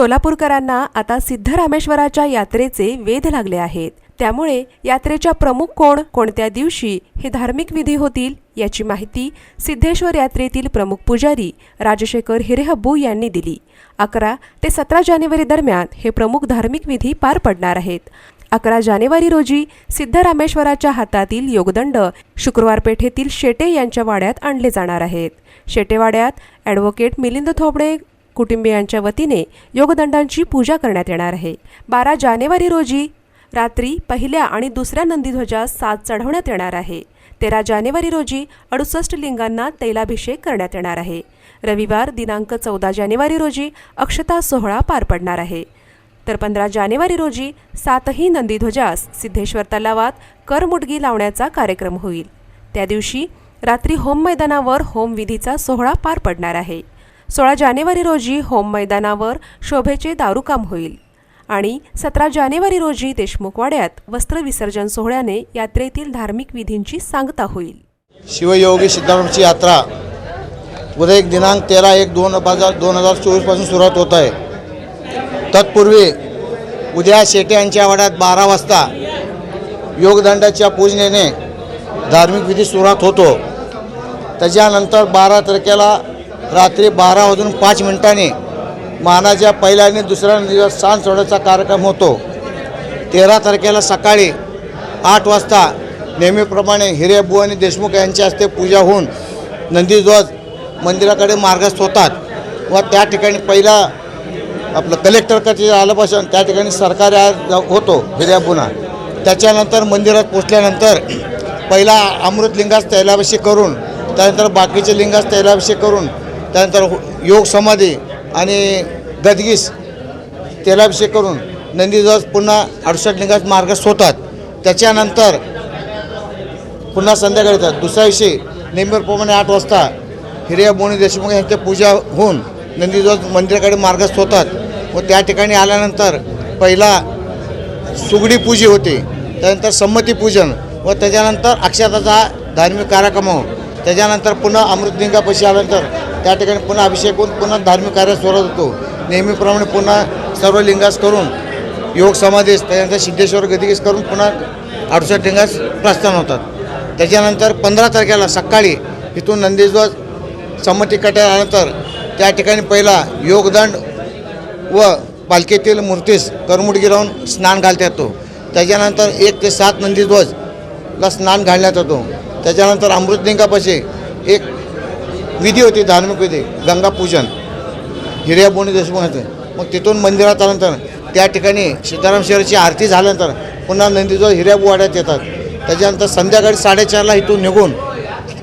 सोलापूरकरांना आता सिद्धरामेश्वराच्या यात्रेचे वेध लागले आहेत. त्यामुळे यात्रेच्या प्रमुख कोण कोणत्या दिवशी हे धार्मिक विधी होतील याची माहिती सिद्धेश्वर यात्रेतील प्रमुख पुजारी राजशेखर हिरेहब्बू यांनी दिली. अकरा ते सतरा जानेवारी दरम्यान हे प्रमुख धार्मिक विधी पार पडणार आहेत. अकरा जानेवारी रोजी सिद्धरामेश्वराच्या हातातील योगदंड शुक्रवार पेठेतील शेटे यांच्या वाड्यात आणले जाणार आहेत. शेटेवाड्यात ॲडव्होकेट मिलिंद थोबडे कुटुंबियांच्या वतीने योगदंडांची पूजा करण्यात येणार आहे. बारा जानेवारी रोजी रात्री पहिल्या आणि दुसऱ्या नंदीध्वजास साथ चढवण्यात येणार आहे. तेरा जानेवारी रोजी अडुसष्ट लिंगांना तैलाभिषेक करण्यात येणार आहे. रविवार दिनांक चौदा जानेवारी रोजी अक्षता सोहळा पार पडणार आहे. तर पंधरा जानेवारी रोजी सातही नंदीध्वजास सिद्धेश्वर तलावात करमुडगी लावण्याचा कार्यक्रम होईल. त्या दिवशी रात्री होम मैदानावर होमविधीचा सोहळा पार पडणार आहे. सोळा जानेवारी रोजी होम मैदानावर शोभेचे दारुकाम होईल. आणि सतरा जानेवारी रोजी देशमुखवाड्यात वस्त्रविसर्जन सोहळ्याने यात्रेतील धार्मिक विधींची सांगता होईल. शिवयोगी सिद्धार्थची यात्रा. उद्या एक दिनांक तेरा एक दोन हजार दोन हजार चोवीसपासून सुरुवात होत आहे. तत्पूर्वी उद्या शेटे यांच्या वाड्यात बारा वाजता योगदंडाच्या पूजनेने धार्मिक विधी सुरुवात होतो. त्याच्यानंतर बारा तारखेला रात्री बारा वाजून पाच मिनिटांनी मानाच्या पहिल्या आणि दुसऱ्या दिवस सांज सोडायचा कार्यक्रम होतो. तेरा तारखेला सकाळी आठ वाजता नेहमीप्रमाणे हिरेबू आणि देशमुख यांच्या हस्ते पूजा होऊन नंदीध्वज मंदिराकडे मार्गस्थ होतात व त्या ठिकाणी पहिला आपलं कलेक्टर कचेरी आल्यापासून त्या ठिकाणी सरकारी होतो हिरेबुना. त्याच्यानंतर मंदिरात पोचल्यानंतर पहिला अमृत लिंगास तैलाभिषेक करून त्यानंतर बाकीचे लिंगास तैलाभिषेक करून त्यानंतर हो- योग समाधी आणि गदगीस तेलाभिषेक करून नंदीध्वज पुन्हा अडुसष्ट लिंगात मार्गस्थ होतात त्याच्यानंतर पुन्हा संध्याकाळी येतात. दुसऱ्या दिवशी नेहमीप्रमाणे आठ वाजता हिरिया बोणी देशमुख यांच्या पूजा होऊन नंदीध्वज मंदिराकडे मार्गस्थ होतात व त्या ठिकाणी आल्यानंतर पहिला सुगडी पूजी होते. त्यानंतर संमती पूजन व त्याच्यानंतर अक्षताचा धार्मिक कार्यक्रम हो त्याच्यानंतर पुन्हा अमृतलिंगापाशी आल्यानंतर त्या ठिकाणी पुन्हा अभिषेक होऊन पुन्हा धार्मिक कार्य सुरुवात होतो. नेहमीप्रमाणे पुन्हा सर्व लिंगास करून योग समाधीस त्याच्यानंतर सिद्धेश्वर गदिगीस करून पुन्हा अडुसष्ट लिंगास प्रस्थान होतात. त्याच्यानंतर पंधरा तारखेला सकाळी इथून नंदीध्वज संमती कट्या आल्यानंतर त्या ठिकाणी पहिला योगदंड व पालखीतील मूर्तीस करमुडगी लावून स्नान घालता येतो. त्याच्यानंतर एक ते सात नंदीध्वजला स्नान घालण्यात येतो. त्याच्यानंतर अमृतलिंगापाशी एक विधी होती धार्मिक विधी. गंगापूजन हिर्या बोनी मग तिथून मंदिरात आल्यानंतर त्या ठिकाणी सीताराम शहराची आरती झाल्यानंतर पुन्हा नंदीजवळ हिर्याबुवाड्यात येतात. त्याच्यानंतर संध्याकाळी साडेचारला इथून निघून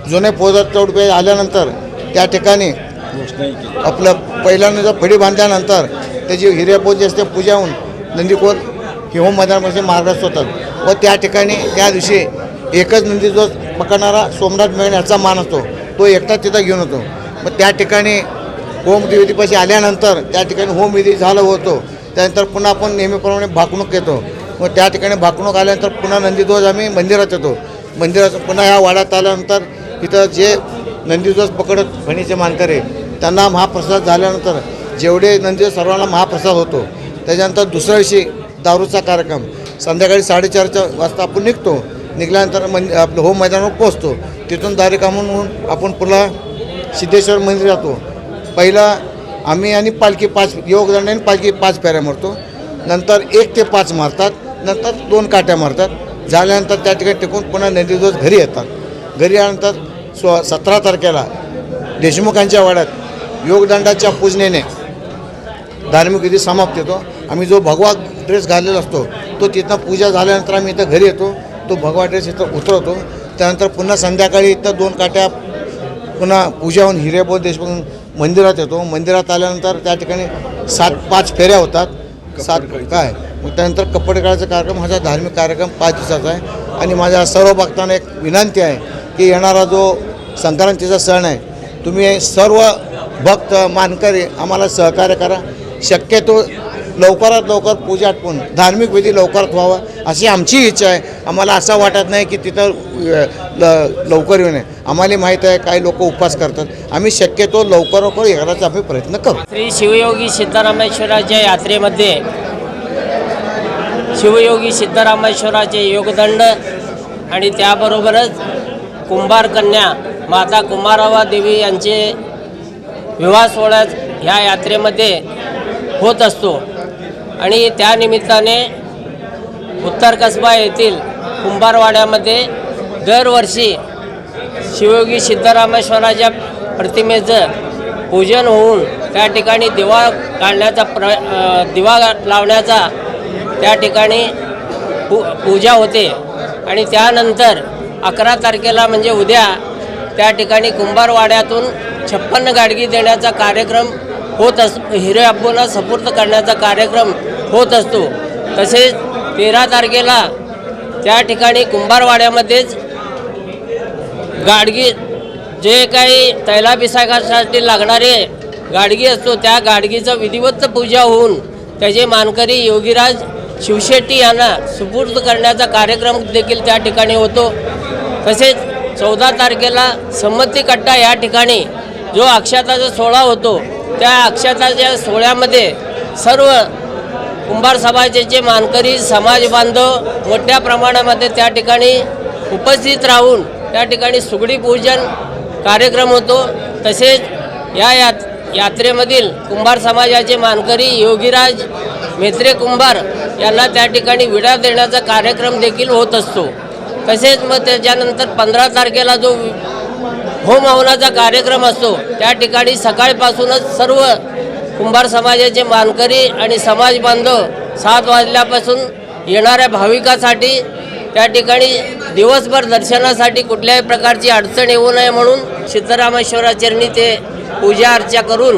जुने पोदर चौडपे आल्यानंतर त्या ठिकाणी आपलं पहिल्यांदा फडी बांधल्यानंतर त्याची हिऱ्यापोत असते पूजा होऊन नंदीकोर हिमो मैदानामध्ये मार्गस्थ होतात. व त्या ठिकाणी त्या दिवशी एकच नंदी पकडणारा सोमनाथ मेळणे याचा मान असतो. तो एकटा तिथं घेऊन होतो. मग त्या ठिकाणी होम विधीपाशी आल्यानंतर त्या ठिकाणी होम विधी झालं होतो. त्यानंतर पुन्हा आपण नेहमीप्रमाणे भाकणूक येतो मग त्या ठिकाणी भाकणूक आल्यानंतर पुन्हा नंदीध्वज आम्ही मंदिरात येतो. मंदिरात पुन्हा ह्या वाड्यात आल्यानंतर इथं जे नंदीध्वज पकडत फणीचे मानकरे त्यांना महाप्रसाद झाल्यानंतर जेवढे नंदीध्वज सर्वांना महाप्रसाद होतो. त्याच्यानंतर दुसऱ्या दिवशी दारूचा कार्यक्रम. संध्याकाळी साडेचारच्या वाजता आपण निघतो. निघाल्यानंतर मन आपलं होम मैदानावर पोचतो तिथून दारी कामून आपण पुन्हा सिद्धेश्वर मंदिर जातो. पहिला आम्ही आणि पालखी पाच योगदंड आणि पालखी पाच फेऱ्या मारतो. नंतर एक ते पाच मारतात नंतर दोन काट्या मारतात. झाल्यानंतर त्या ठिकाणी टिकून पुन्हा नंदीध्वज घरी येतात. घरी आल्यानंतर स्व सतरा तारखेला देशमुखांच्या वाड्यात योगदंडाच्या पूजनेने धार्मिक विधी समाप्त येतो आम्ही जो भगवा ड्रेस घातलेला असतो तो तिथं पूजा झाल्यानंतर आम्ही इथं घरी येतो. तो भगवा ड्रेस इथं उतरवतो. त्यानंतर पुन्हा संध्याकाळी इथं दोन काट्या पुन्हा पूजा होऊन हिरेबोध देशमुख मंदिरात येतो. मंदिरात आल्यानंतर त्या ठिकाणी सात पाच फेऱ्या होतात. सात काय? मग त्यानंतर कपडे काढायचा कार्यक्रम हा धार्मिक कार्यक्रम पाच दिवसाचा आहे. आणि माझ्या सर्व भक्तांना एक विनंती आहे की येणारा जो संक्रांतीचा सण आहे तुम्ही सर्व भक्त मानकरी आम्हाला सहकार्य करा. शक्यतो लवकरात लवकर पूजा आटपून धार्मिक विधी लवकरात व्हावा अशी आमची इच्छा आहे. आम्हाला असं वाटत नाही की तिथं ल लवकर येऊ नये. आम्हाला माहीत आहे काही लोक उपवास करतात. आम्ही शक्यतो लवकर लवकर येण्याचा आम्ही प्रयत्न करू. श्री शिवयोगी सिद्धरामेश्वराच्या यात्रेमध्ये शिवयोगी सिद्धरामेश्वराचे योगदंड आणि त्याबरोबरच कुंभार कन्या माता कुमारावा देवी यांचे विवाह सोहळ्यात ह्या यात्रेमध्ये होत असतो. आणि त्यानिमित्ताने उत्तर कसबा येथील कुंभारवाड्यामध्ये दरवर्षी शिवयोगी सिद्धरामेश्वराच्या प्रतिमेचं पूजन होऊन त्या ठिकाणी दिवा काढण्याचा प्र दिवा लावण्याचा त्या ठिकाणी पू पूजा होते. आणि त्यानंतर अकरा तारखेला म्हणजे उद्या त्या ठिकाणी कुंभारवाड्यातून छप्पन्न गाडगी देण्याचा कार्यक्रम होत अस हिरे अब्बूला सपूर्द करण्याचा कार्यक्रम होत असतो. तसेच तेरा तारखेला त्या ठिकाणी कुंभारवाड्यामध्येच गाडगी जे काही तैलाभिषेकासाठी लागणारे गाडगी असतो त्या गाडगीचं विधिवत पूजा होऊन त्याचे मानकरी योगीराज शिवशेट्टी यांना सुपूर्द करण्याचा कार्यक्रम देखील त्या ठिकाणी होतो. तसेच चौदा तारखेला संमती कट्टा या ठिकाणी जो अक्षताचा सोहळा होतो त्या अक्षताच्या सोहळ्यामध्ये सर्व कुंभार समाजाचे मानकरी समाज बांधव मोठ्या प्रमाणामध्ये त्या ठिकाणी उपस्थित राहून त्या ठिकाणी सुगडी पूजन कार्यक्रम होतो. तसेच या यात यात्रेमधील कुंभार समाजाचे मानकरी योगीराज मेत्रे कुंभार यांना त्या ठिकाणी विडा देण्याचा कार्यक्रम देखील होत असतो. तसेच मग त्याच्यानंतर पंधरा तारखेला जो होम हवनाचा कार्यक्रम असतो त्या ठिकाणी सकाळपासूनच सर्व कुंभार समाजाचे मानकरी आणि समाज बांधव सात वाजल्यापासून येणाऱ्या भाविकासाठी त्या ठिकाणी दिवसभर दर्शनासाठी कुठल्याही प्रकारची अडचण येऊ नये म्हणून सिद्धरामेश्वराचरणी ते पूजा अर्चा करून